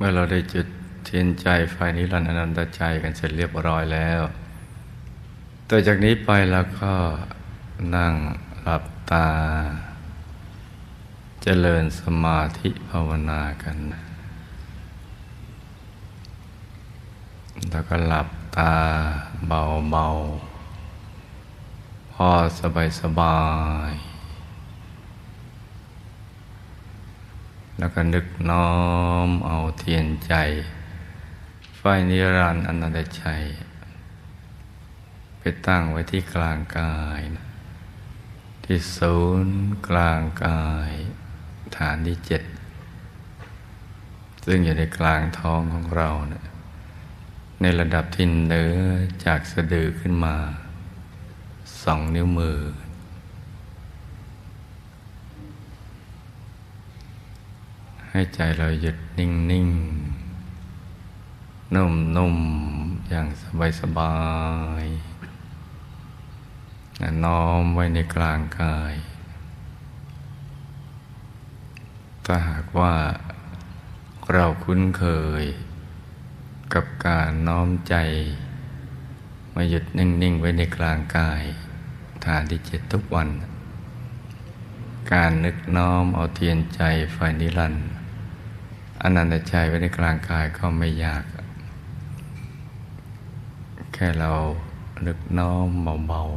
เมื่อเราได้จุดเทียนใจไฟนิรันดร์อนันตใจกันเสร็จเรียบร้อยแล้วต่อจากนี้ไปเราก็นั่งหลับตา เจริญสมาธิภาวนากัน แล้วก็หลับตาเบาๆ พอสบายสบาย แล้วก็นึกน้อมเอาเทียนใจ ไฟนิรันดร์อนันตชัยไปตั้งไว้ที่กลางกายนะที่ศูนย์กลางกาย ฐานที่เจ็ดซึ่งอยู่ในกลางท้องของเรานะในระดับที่เหนือจากสะดือขึ้นมาสองนิ้วมือ ให้ใจเราหยุดนิ่งนิ่งนุ่มนุ่มอย่างสบายสบายน้อมไว้ในกลางกาย ถ้าหากว่าเราคุ้นเคย กับการน้อมใจ มาหยุดนิ่ง ๆ ไว้ในกลางกายฐานที่เจ็ดทุกวัน การนึกน้อมเอาเทียนใจไฟนิรันดร์ อนันตใจไว้ในกลางกายก็ไม่ยาก แค่เรานึกน้อมเบาๆ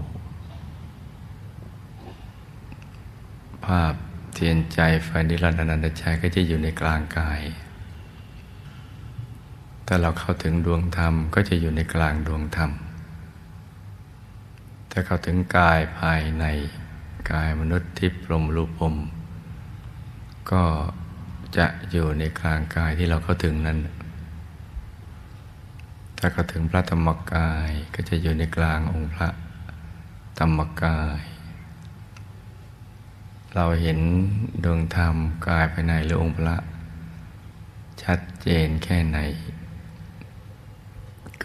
ภาพเทียนใจไฟนิรันดร์อนันตใจก็จะอยู่ในกลางกาย ถ้าเราเข้าถึงดวงธรรมก็จะอยู่ในกลางดวงธรรม ถ้าเข้าถึงกายภายในกายมนุษย์ทิพย์พรมรูปมก็ จะอยู่ในกลางกายที่เราเข้าถึงนั้น ถ้าเข้าถึงพระธรรมกายก็จะอยู่ในกลางองค์พระธรรมกาย เราเห็นดวงธรรมกายภายในหรือองค์พระ ชัดเจนแค่ไหน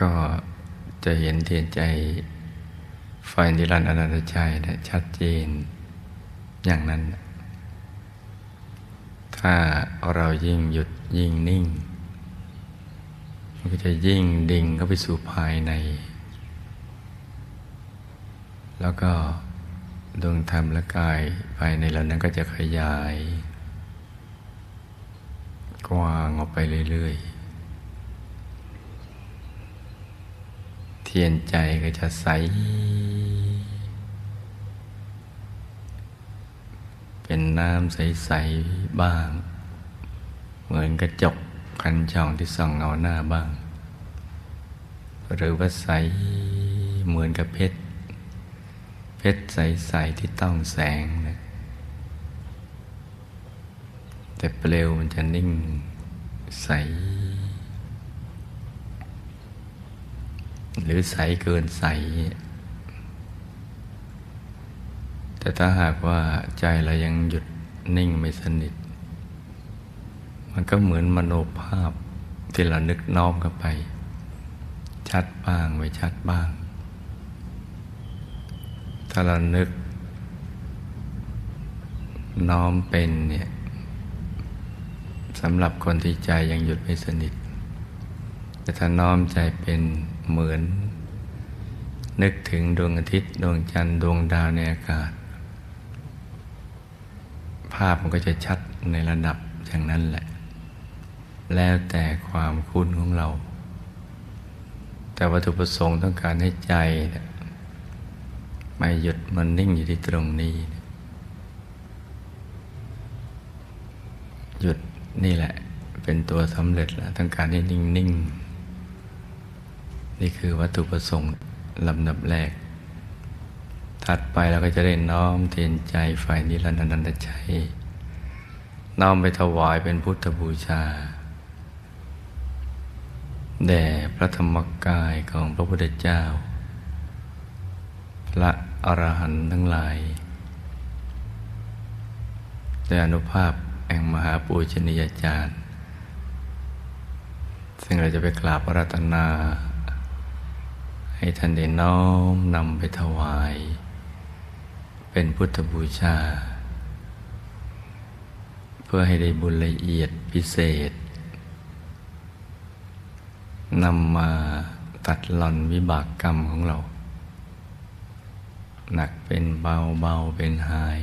ก็จะเห็นเทียนใจไฟนิรันดร์อนันตชัยนะชัดเจนอย่างนั้น ถ้าเรายิ่งหยุดยิ่งนิ่ง มันก็จะยิ่งดิ่งเข้าไปสู่ภายใน แล้วก็ดวงธรรมและกายภายในเรานั้นก็จะขยาย กว้างออกไปเรื่อย ๆ เทียนใจก็จะใส เป็นน้ำใส ๆ บ้าง เหมือนกระจกคันช่องที่ส่องเงาหน้าบ้าง หรือว่าใสเหมือนกับเพชร เพชรใส ๆ ที่ต้องแสงนะแต่เปลวมันจะนิ่งใส หรือใสเกินใส แต่ถ้าหากว่าใจเรายังหยุดนิ่งไม่สนิท มันก็เหมือนมโนภาพที่เรานึกน้อมเข้าไป ชัดบ้างไม่ชัดบ้าง ถ้าเรานึก น้อมเป็นเนี่ยสำหรับคนที่ใจยังหยุดไม่สนิท แต่ถ้าน้อมใจเป็นเหมือน นึกถึงดวงอาทิตย์ ดวงจันทร์ดวงดาวในอากาศ ภาพมันก็จะชัดในระดับอย่างนั้นแหละ แล้วแต่ความคุ้นของเรา แต่วัตถุประสงค์ต้องการให้ใจเนี่ยไม่หยุดมันนิ่งอยู่ที่ตรงนี้ หยุดนี่แหละ เป็นตัวสำเร็จแล้วต้องการให้นิ่งนิ่งนี่คือวัตถุประสงค์ลำดับแรก ถัดไปเราก็จะได้น้อมเทียนใจไฟนิรันดร์นันตชัยน้อมไปถวายเป็นพุทธบูชา แด่พระธรรมกายของพระพุทธเจ้า พระอรหันต์ทั้งหลายด้วยอนุภาพแห่งมหาปูชนียาจารย์ ซึ่งเราจะไปกราบระรัตนา ให้ท่านได้น้อมนำไปถวาย เป็นพุทธบูชา เพื่อให้ได้บุญละเอียดพิเศษนำมาตัดหล่อนวิบากกรรมของเรา หนักเป็นเบาเบาเป็นหาย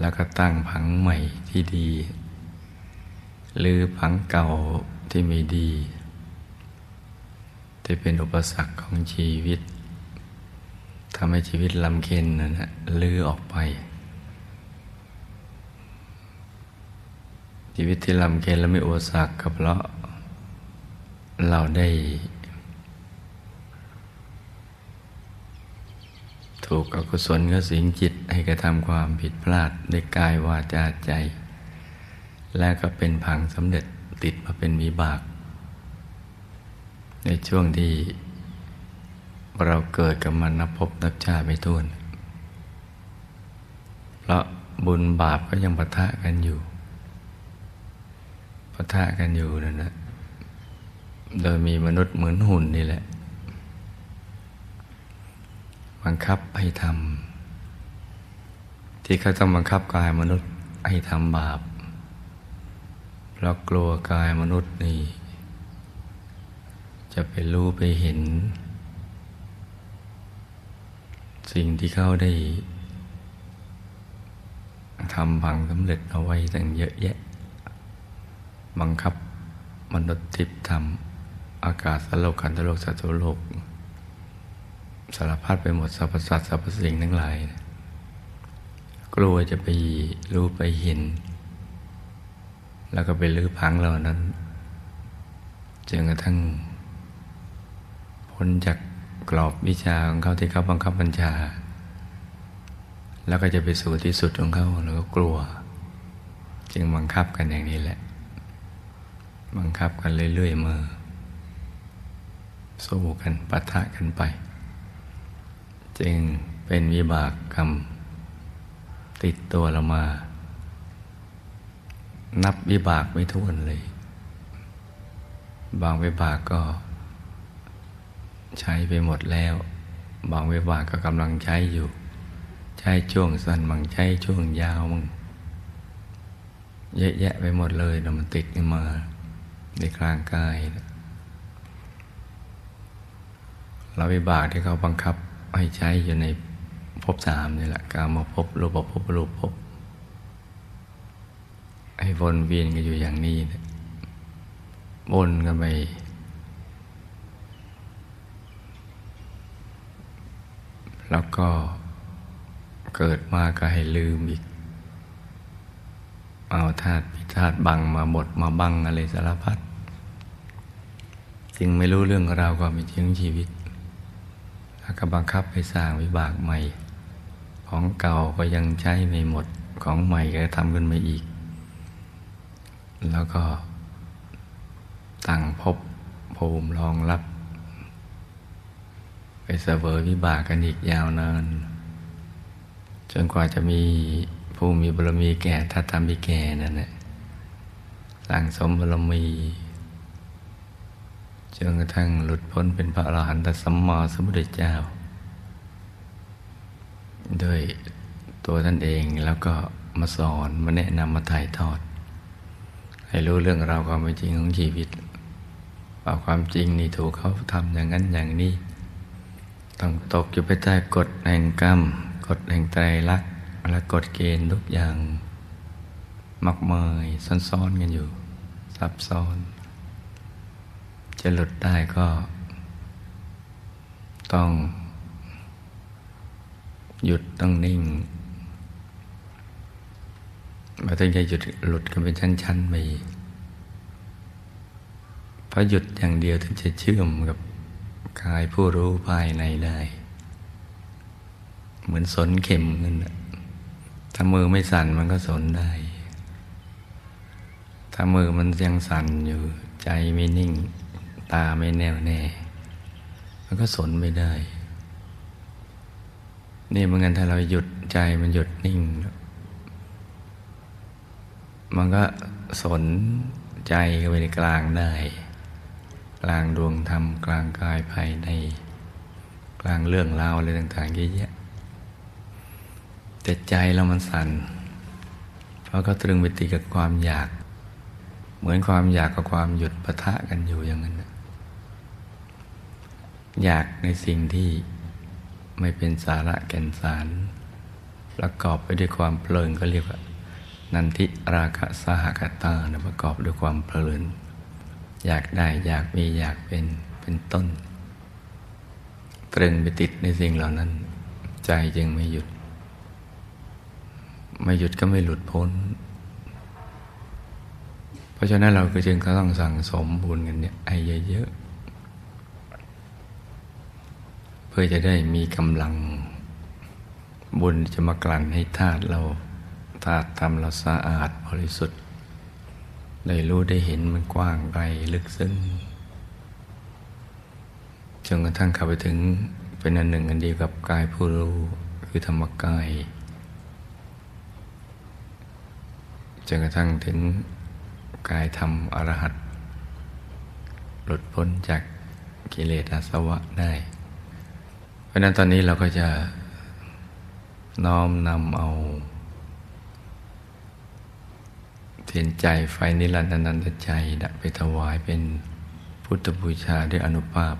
แล้วก็ตั้งผังใหม่ที่ดี หรือผังเก่าที่ไม่ดี ที่เป็นอุปสรรคของชีวิต ทำให้ชีวิตลำเค็นนั่นะลือออกไป ชีวิตที่ลำเค็นและไม่อุปสรรคก็เพราะเราได้ ถูกอกุศลก็สิงจิตให้กระทำความผิดพลาดในกายวาจาใจ และก็เป็นพังสำเร็จติดมาเป็นวิบาก ในช่วงที่ เราเกิดกับมันนับพบนับชาติไม่ท้วน เพราะบุญบาปก็ยังปะทะกันอยู่ปะทะกันอยู่นั่นนะโดยมีมนุษย์เหมือนหุ่นนี่แหละ บังคับให้ทำที่เขาต้องบังคับกายมนุษย์ให้ทำบาปเพราะกลัวกายมนุษย์นี่ จะไปรู้ไปเห็น สิ่งที่เขาได้ทำพังสำเร็จเอาไว้ตั้งเยอะแยะ บังคับมนุษย์ทิพย์ทำอากาศสโลกขันธโลกสัตว์โลก สารพัดไปหมดสรรพสัตว์สรรพสิ่งทั้งหลาย กลัวจะไปรู้ไปเห็น แล้วก็ไปลื้อพังเหล่านั้นจนกระทั่งพ้นจาก กรอบวิชาของเขาที่เขาบังคับบัญชา แล้วก็จะไปสู่ที่สุดของเขาแล้วก็กลัว จึงบังคับกันอย่างนี้แหละ บังคับกันเรื่อยๆมือสู้กันปะทะกันไป จึงเป็นวิบากกรรม ติดตัวเรามา นับวิบากไม่ท้วนเลย บางวิบากก็ ใช้ไปหมดแล้ว บางเวิบาก็กำลังใช้อยู่ ใช้ช่วงสั้นบางใช้ช่วงยาวมึงเยอะแยะไปหมดเลยนะมันติดขึ้นมาในกลางกายเราวิบากที่เขาบังคับให้ใช้อยู่ในภพสามนี่แหละการมาพบรูปภพรูปภพให้วนเวียนกันอยู่อย่างนี้นะวนกันไป แล้วก็เกิดมาก็ให้ลืมอีก เอาธาตุพิธาตุบังมาหมดมาบังอะไรสารพัดจึงไม่รู้เรื่องราวความเป็นจริงของชีวิต แล้วก็บังคับไปสร้างวิบากใหม่ ของเก่าก็ยังใช้ไม่หมดของใหม่ก็ทำขึ้นมาอีก แล้วก็ตั้งภพภูมิรองรับ เสวยวิบากกันอีกยาวนาน จนกว่าจะมีผู้มีบารมีแก่ถ้าทำมีแก่นั่นแหละสั่งสมบารมีจนกระทั่งหลุดพ้นเป็นพระอรหันตสัมมาสัมพุทธเจ้า ด้วยตัวท่านเองแล้วก็มาสอนมาแนะนำมาถ่ายทอด ให้รู้เรื่องราวความเป็นจริงของชีวิตว่าความจริงนี่ถูกเขาทำอย่างนั้นอย่างนี้ ต้องตกอยู่ภายใต้กฎแห่งกรรม กฎแห่งไตรลักษณ์และกฎเกณฑ์ทุกอย่างมากเมยซ้อนๆกันอยู่ ซับซ้อน จะหลุดได้ก็ ต้อง หยุดต้องนิ่งเราต้องจะหยุดหลุดกันเป็นชั้นๆไปเพราะหยุดอย่างเดียวถึงจะเชื่อมกับ กายผู้รู้ภายในได้ เหมือนสนเข็มนั่นแหละถ้ามือไม่สั่นมันก็สนได้ ถ้ามือมันยังสั่นอยู่ใจไม่นิ่ง ตาไม่แน่วแน่ มันก็สนไม่ได้ นี่เหมือนกันถ้าเราหยุดใจมันหยุดนิ่ง มันก็สนใจเข้าไปในกลางได้ กลางดวงธรรมกลางกายภายใน กลางเรื่องราวอะไรต่างๆเยอะแยะแต่ใจเรามันสั่น เพราะก็ตรึงไปติดกับความอยาก เหมือนความอยากกับความหยุดปะทะกันอยู่อย่างนั้นอยากในสิ่งที่ไม่เป็นสาระแก่นสาร ประกอบไปด้วยความเพลินก็เรียกว่า นันทิราคะสหกตานะประกอบด้วยความเพลิน อยากได้อยากมีอยากเป็นเป็นต้น ตรึงไปติดในสิ่งเหล่านั้น ใจจึงไม่หยุด ไม่หยุดก็ไม่หลุดพ้น เพราะฉะนั้นเราก็จึงก็ต้องสั่งสมบุญกันเนี่ยให้เยอะๆเพื่อจะได้มีกำลังบุญจะมากลั่นให้ธาตุเราธาตุทำเราสะอาดบริสุทธิ์ ได้รู้ได้เห็นมันกว้างไกลลึกซึ้งจนกระทั่งเข้าไปถึงเป็นอันหนึ่งอันเดียวกับกายผู้รู้คือธรรมกายจนกระทั่งถึงกายธรรมอรหัตหลุดพ้นจากกิเลสอาสวะได้ เพราะฉะนั้นตอนนี้เราก็จะน้อมนำเอา เทียนใจไฟนิรันดรนันตใจนะไปถวายเป็นพุทธบูชาด้วยอนุภาพ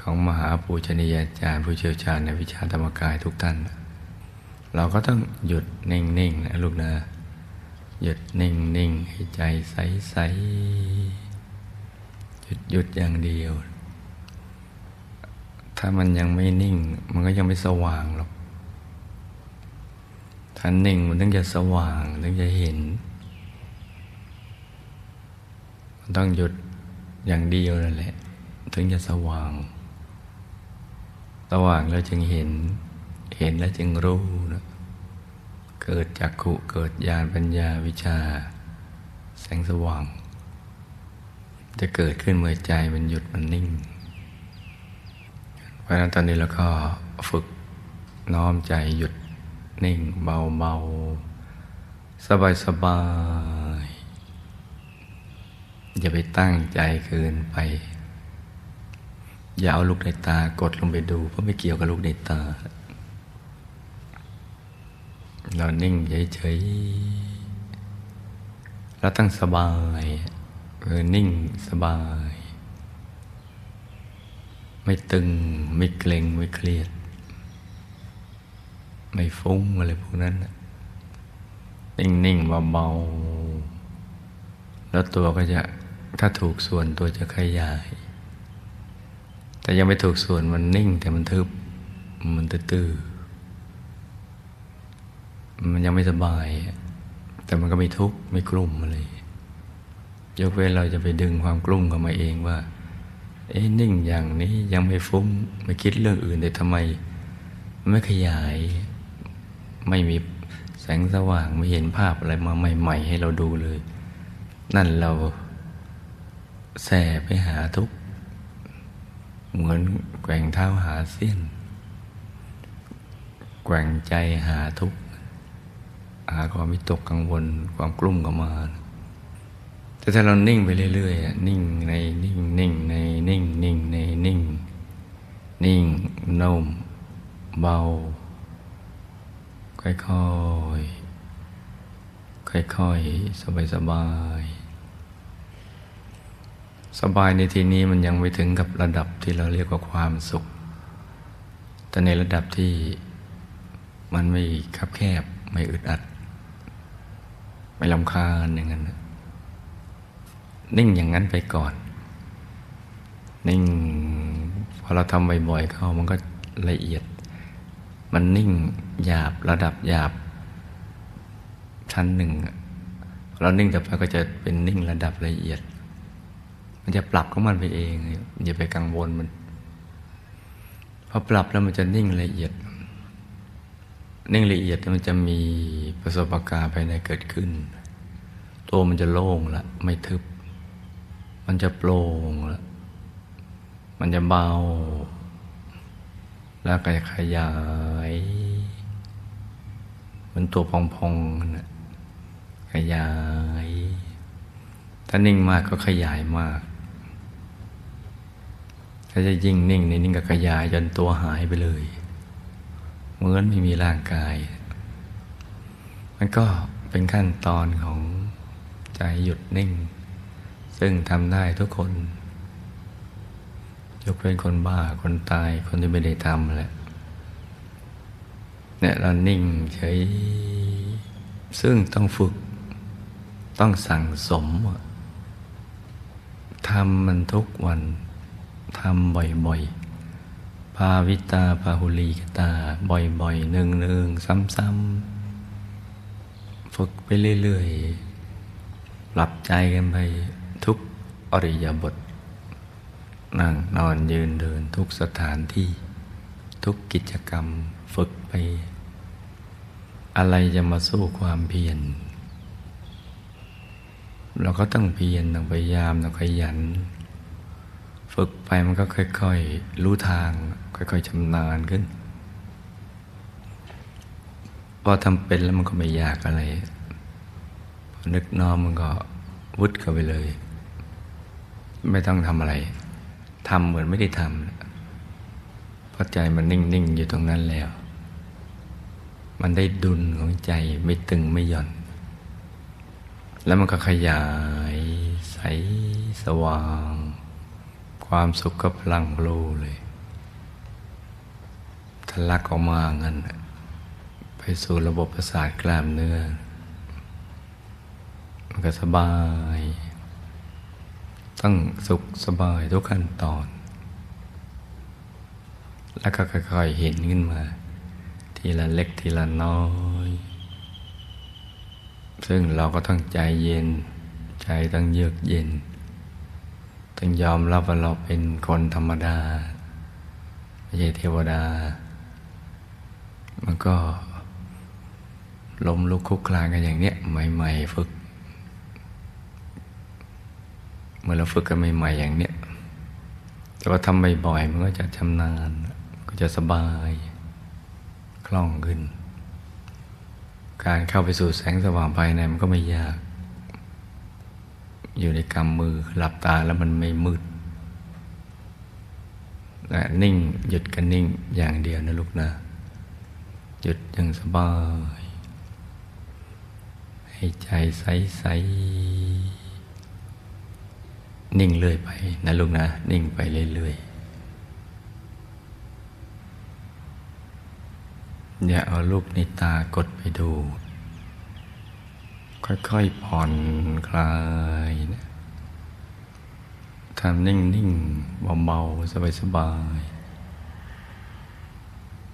ของมหาปูชนียาจารย์ผู้เชี่ยวชาญในวิชาธรรมกายทุกท่าน เราก็ต้องหยุดนิ่งๆนะลูกนะ หยุดนิ่งๆให้ใจใสๆหยุดหยุดอย่างเดียว ถ้ามันยังไม่นิ่ง มันก็ยังไม่สว่างหรอก ถ้านิ่งมันถึงจะสว่างถึงจะเห็น มันต้องหยุดอย่างเดียวนั่นแหละ ถึงจะสว่าง สว่างแล้วจึงเห็น เห็นแล้วจึงรู้นะเกิดจากขุเกิดญาณปัญญาวิชา แสงสว่าง จะเกิดขึ้นเมื่อใจมันหยุดมันนิ่ง เพราะนั้นตอนนี้เราก็ฝึกน้อมใจหยุด นิ่งเบาเบาสบายสบาย อย่าไปตั้งใจเกินไป อย่าเอาลูกในตากดลงไปดู เพราะไม่เกี่ยวกับลูกในตา เรานิ่งเฉยๆเราตั้งสบายคือนิ่งสบาย ไม่ตึงไม่เกร็งไม่เครียด ไม่ฟุ้งอะไรพวกนั้นนิ่งๆเบาๆแล้วตัวก็จะถ้าถูกส่วนตัวจะขยาย แต่ยังไม่ถูกส่วนมันนิ่ง แต่มันทึบ มันตื้อมันยังไม่สบาย แต่มันก็ไม่ทุกข์ไม่กลุ่มอะไรยกเว้นเราจะไปดึงความกลุ้มเข้ามาเองว่า เอ๊ะนิ่งอย่างนี้ยังไม่ฟุ้งไม่คิดเรื่องอื่นแต่ทำไมไม่ขยาย ไม่มีแสงสว่างไม่เห็นภาพอะไรมาใหม่ ๆ ให้เราดูเลย นั่นเราแส่ไปหาทุกเหมือนแกว่งเท้าหาเสี้ยน แกว่งใจหาทุกหาความวิตกกังวลความกลุ้มเข้ามา แต่ถ้าเรานิ่งไปเรื่อยๆนิ่งในนิ่งนิ่งในนิ่งนิ่งในนิ่ง นิ่งนุ่มเบา ค่อยๆ ค่อยๆ สบายๆสบายในที่นี้มันยังไม่ถึงกับระดับที่เราเรียกว่าความสุข แต่ในระดับที่มันไม่คับแคบ ไม่อึดอัด ไม่ลำคาญอย่างนั้น นิ่งอย่างนั้นไปก่อน นิ่งพอเราทำบ่อยๆเข้ามันก็ละเอียด มันนิ่งหยาบระดับหยาบชั้นหนึ่งเรานิ่งแต่ไปก็จะเป็นนิ่งระดับละเอียด มันจะปรับของมันไปเองอย่าไปกังวลมันพอปรับแล้วมันจะนิ่งละเอียด นิ่งละเอียดมันจะมีประสบการณ์ภายในเกิดขึ้น ตัวมันจะโล่งละไม่ทึบ มันจะโปร่งละมันจะเบา แล้วก็ขยาย มันตัวพองๆนะขยาย ถ้านิ่งมากก็ขยายมาก ถ้าจะยิ่งนิ่งในนิ่งก็ขยายจนตัวหายไปเลย เหมือนไม่มีร่างกาย มันก็เป็นขั้นตอนของใจหยุดนิ่ง ซึ่งทำได้ทุกคน ยกเป็นคนบ้าคนตายคนที่ไม่ได้ทำแหละเนี่ยเรานิ่งเฉย ซึ่งต้องฝึก ต้องสั่งสมทำมันทุกวันทำบ่อยๆ ภาวิตาภาหุลีกตา บ่อยๆหนึ่งๆ ซ้ำๆ ฝึกไปเรื่อยๆ ปรับใจกันไปทุกอริยบท นั่งนอนยืนเดินทุกสถานที่ ทุกกิจกรรมฝึกไป อะไรจะมาสู้ความเพียรเราก็ต้องเพียรต้องพยายามต้องขยัน ฝึกไปมันก็ค่อยๆ รู้ทาง ค่อยๆชำนาญขึ้นพอทำเป็นแล้วมันก็ไม่ยากอะไรนึกน้อมมันก็วุดเข้าไปเลย ไม่ต้องทำอะไร ทำเหมือนไม่ได้ทำเพราะใจมันนิ่ง ๆ อยู่ตรงนั้นแล้ว มันได้ดุลของใจไม่ตึงไม่หย่อน แล้วมันก็ขยายใสสว่าง ความสุขก็พลังโลเลยทะลักออกมาเงั้นไปสู่ระบบประสาทกล้ามเนื้อ มันก็สบาย ต้องสุขสบายทุกขั้นตอน แล้วก็ค่อยๆเห็นขึ้นมา ทีละเล็กทีละน้อย ซึ่งเราก็ต้องใจเย็น ใจต้องเยือกเย็น ต้องยอมรับว่าเราเป็นคนธรรมดา ไม่ใช่เทวดา มันก็ล้มลุกคลุกคลานกันอย่างเนี้ยใหม่ ๆ ฝึก เมื่อเราฝึกกันใหม่ๆอย่างเนี้ยแต่ว่าทำบ่อยๆมันก็จะชำนาญ ก็จะสบาย คล่องขึ้น การเข้าไปสู่แสงสว่างภายในมันก็ไม่ยาก อยู่ในกำมือหลับตาแล้วมันไม่มืดนิ่งหยุดกันนิ่งอย่างเดียวนะลูกนะหยุดอย่างสบาย ให้ใจใสๆ นิ่งเรื่อยไปนะลูกนะ นิ่งไปเรื่อยๆ อย่าเอาลูกในตากดไปดู ค่อยๆผ่อนคลายนะทำนิ่งๆเบาๆ สบายๆ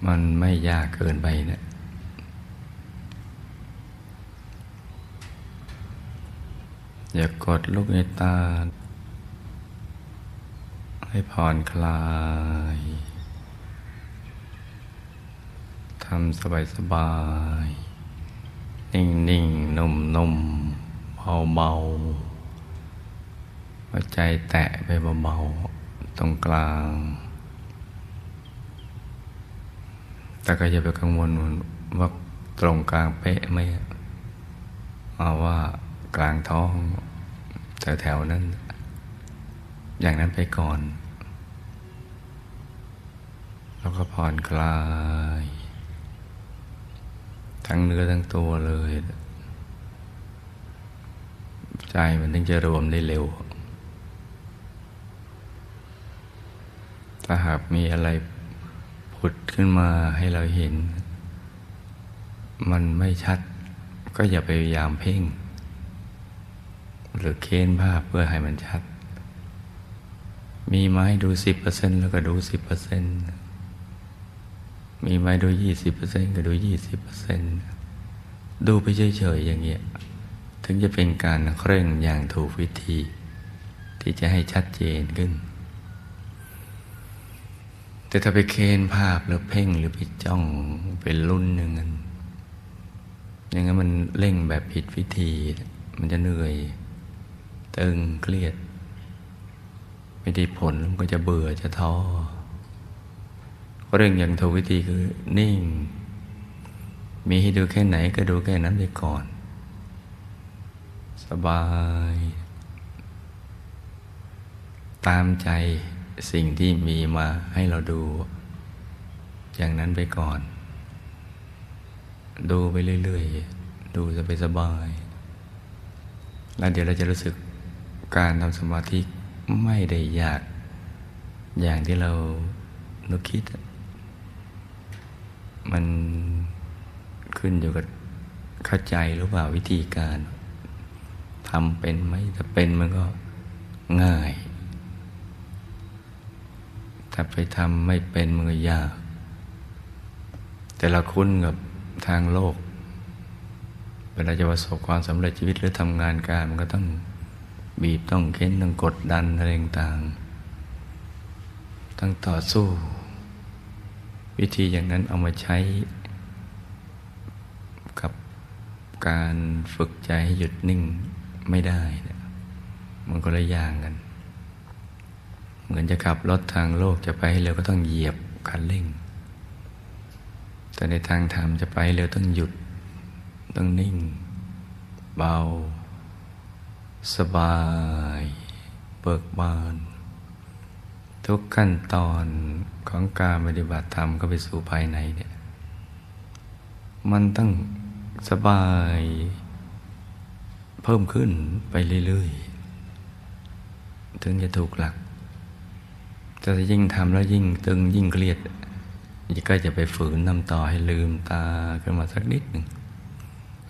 มันไม่ยากเกินไปนะอย่ากดลูกในตา ให้ผ่อนคลายทำสบายสบาย นิ่งนิ่งนุ่มนุ่มเบาเบาหัวใจแตะไปเบาๆตรงกลาง แต่ก็อย่าไปกังวลว่าตรงกลางเป๊ะไหมเอาว่ากลางท้องแถวๆนั้น อย่างนั้นไปก่อน แล้วก็ผ่อนคลาย ทั้งเนื้อทั้งตัวเลย ใจมันถึงจะรวมได้เร็ว ถ้าหากมีอะไรผุดขึ้นมาให้เราเห็น มันไม่ชัด ก็อย่าไปพยายามเพ่ง หรือเค้นภาพเพื่อให้มันชัด มีไม้ดูสิบเปอร์เซ็นแล้วก็ดูสิบเปอร์เซ็นต์ มีไม้ดูยี่สิบเปอร์เซ็นต์ก็ดูยี่สิบเปอร์เซ็นต์ดูไปเฉยๆอย่างเงี้ย ถึงจะเป็นการเคร่งอย่างถูกวิธี ที่จะให้ชัดเจนขึ้น แต่ถ้าไปเคนภาพหรือเพ่งหรือไปจ้องเป็นรุ่นอย่งนั้นอย่างนั้นมันเร่งแบบผิดวิธี มันจะเหนื่อยตึงเครียด ไม่ได้ผลมันก็จะเบื่อจะท้อ เรื่องอย่างถูกวิธีคือนิ่ง มีให้ดูแค่ไหนก็ดูแค่นั้นไปก่อน สบาย ตามใจสิ่งที่มีมาให้เราดู อย่างนั้นไปก่อน ดูไปเรื่อยๆ ดูสบายสบาย แล้วเดี๋ยวเราจะรู้สึกการทำสมาธิไม่ได้ยาก อย่างที่เรานึกคิด มันขึ้นอยู่กับเข้าใจหรือเปล่าวิธีการทำเป็นไหมถ้าเป็นมันก็ง่าย ถ้าไปทำไม่เป็นมันก็ยาก แต่เราคุ้นกับทางโลก เวลาจะประสบความสำเร็จชีวิตหรือทำงานการมันก็ต้องบีบต้องเค้นต้องกดดันอะไรต่างต้องต่อสู้ วิธีอย่างนั้นเอามาใช้ กับการฝึกใจให้หยุดนิ่งไม่ได้นะมันก็เลยย่างกัน เหมือนจะขับรถทางโลกจะไปให้เร็วก็ต้องเหยียบคันเร่ง แต่ในทางธรรมจะไปให้เร็วต้องหยุด ต้องนิ่ง เบา สบาย เบิกบาน ทุกขั้นตอนของการปฏิบัติธรรมก็ไปสู่ภายในเนี่ยมันต้องสบายเพิ่มขึ้นไปเรื่อยๆ ถึงจะถูกหลักแต่ถ้ายิ่งทำแล้วยิ่งตึงยิ่งเครียดก็จะไปฝืนนำต่อให้ลืมตาขึ้นมาสักนิดหนึ่ง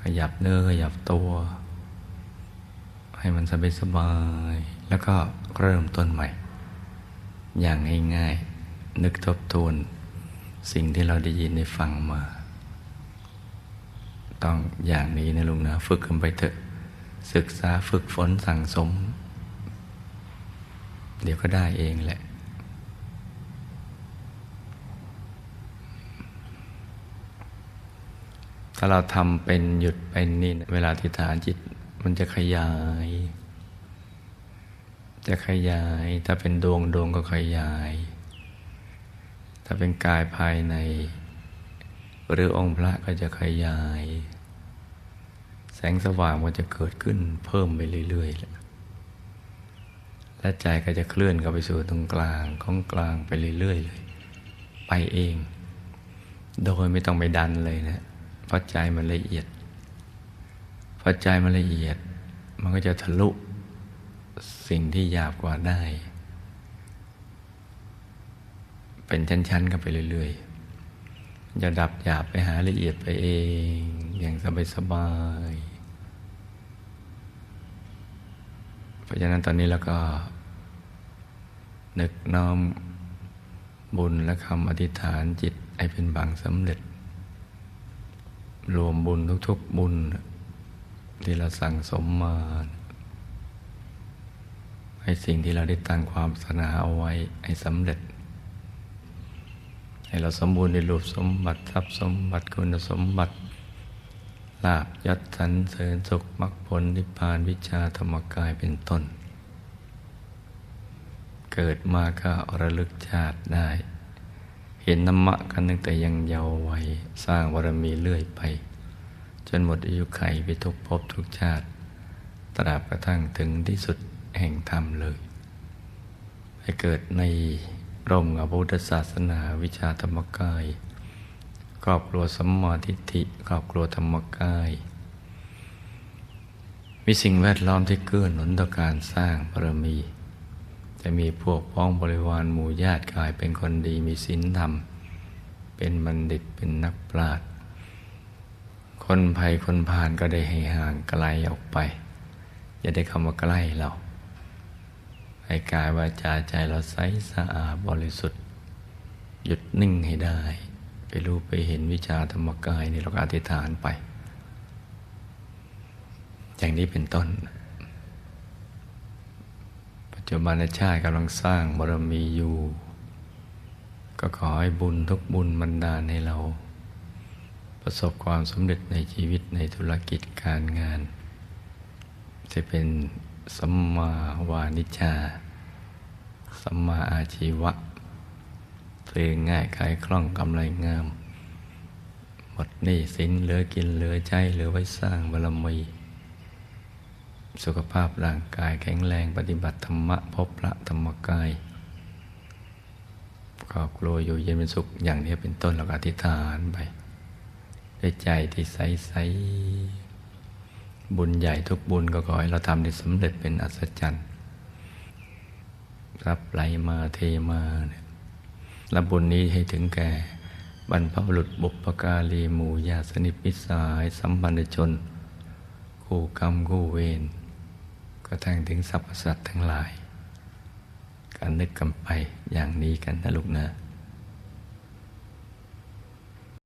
ขยับเนื้อขยับตัว ให้มันสบายสบายๆแล้วก็เริ่มต้นใหม่ อย่างง่ายๆ นึกทบทวนสิ่งที่เราได้ยินได้ฟังมา ต้องอย่างนี้นะลุงนะ ฝึกกันไปเถอะ ศึกษาฝึกฝนสั่งสม เดี๋ยวก็ได้เองแหละถ้าเราทำเป็นหยุดเป็นนี่เวลาทิฏฐานจิตมันจะขยาย จะขยาย ถ้าเป็นดวงดวงก็ขยาย ถ้าเป็นกายภายใน หรือองค์พระก็จะขยาย แสงสว่างมันจะเกิดขึ้นเพิ่มไปเรื่อยๆและใจก็จะเคลื่อนเข้าไปสู่ตรงกลางของกลางไปเรื่อยๆเลย ไปเอง โดยไม่ต้องไปดันเลยนะเพราะใจมันละเอียดพอใจมันละเอียด มันก็จะทะลุ สิ่งที่หยาบกว่าได้ เป็นชั้นๆกันไปเรื่อยๆจะดับหยาบไปหาละเอียดไปเอง อย่างสบายๆเพราะฉะนั้นตอนนี้เราก็ นึกน้อมบุญและคำอธิษฐานจิตให้เป็นบางสำเร็จ รวมบุญทุกๆบุญที่เราสั่งสมมา ให้สิ่งที่เราได้ตั้งความสนาเอาไว้ให้สำเร็จ ให้เราสมบูรณ์ในรูปสมบัติทรัพย์สมบัติคุณสมบัติลาบยศสรรเสริญสุขมรรคผลนิพพานวิชาธรรมกายเป็นต้น เกิดมาก็ระลึกชาติได้ เห็นธรรมะกันตั้งแต่ยังเยาว์วัยสร้างบารมีเรื่อยไป จนหมดอายุไขไปทุกภพทุกชาติ ตราบกระทั่งถึงที่สุด แห่งธรรมเลยให้เกิดในร่มกับพุทธศาสนาวิชาธรรมกาย ครอบครัวสัมมาทิฏฐิครอบครัวธรรมกาย มีสิ่งแวดล้อมที่เกื้อหนุนต่อการสร้างบารมี จะมีพวกพ้องบริวารหมู่ญาติกายเป็นคนดีมีศีลธรรม เป็นบัณฑิตเป็นนักปราชญ์คนภัยคนผ่านก็ได้ให้ห่างไกลออกไป อย่าได้เข้ามาใกล้เรา ให้กายวาจาใจเราใสสะอาดบริสุทธิ์ หยุดนิ่งให้ได้ ไปรู้ไปเห็นวิชาธรรมกายในี่เราก็อธิษฐานไป อย่างนี้เป็นต้น ปัจจุบันชาติกำลังสร้างบารมีอยู่ ก็ขอให้บุญทุกบุญบันดาให้เรา ประสบความสำเร็จในชีวิตในธุรกิจการงาน จะเป็น สัมมาวานิชาสัมมาอาชีวะเรียงง่ายขายคล่องกำไรงาม หมดหนี้สินเหลือกินเหลือใจเหลือไว้สร้างบารมี สุขภาพร่างกายแข็งแรงปฏิบัติธรรมะพบพระธรรมกายครอบครัวอยู่เย็นเป็นสุขอย่างนี้เป็นต้นเราก็อธิษฐานไปด้วยใจที่ใสๆ บุญใหญ่ทุกบุญก็ขอให้เราทำได้สำเร็จเป็นอัศจรรย์รับไหลมาเทมาเนี่ยรับบุญนี้ให้ถึงแก่บรรพบุรุษบุปการีหมู่ญาติสนิทมิสายสัมพันธชน คู่กรรมคู่เวรก็แทงถึงสรรพสัตว์ทั้งหลายการนึกกันไปอย่างนี้กันนะลูกนะ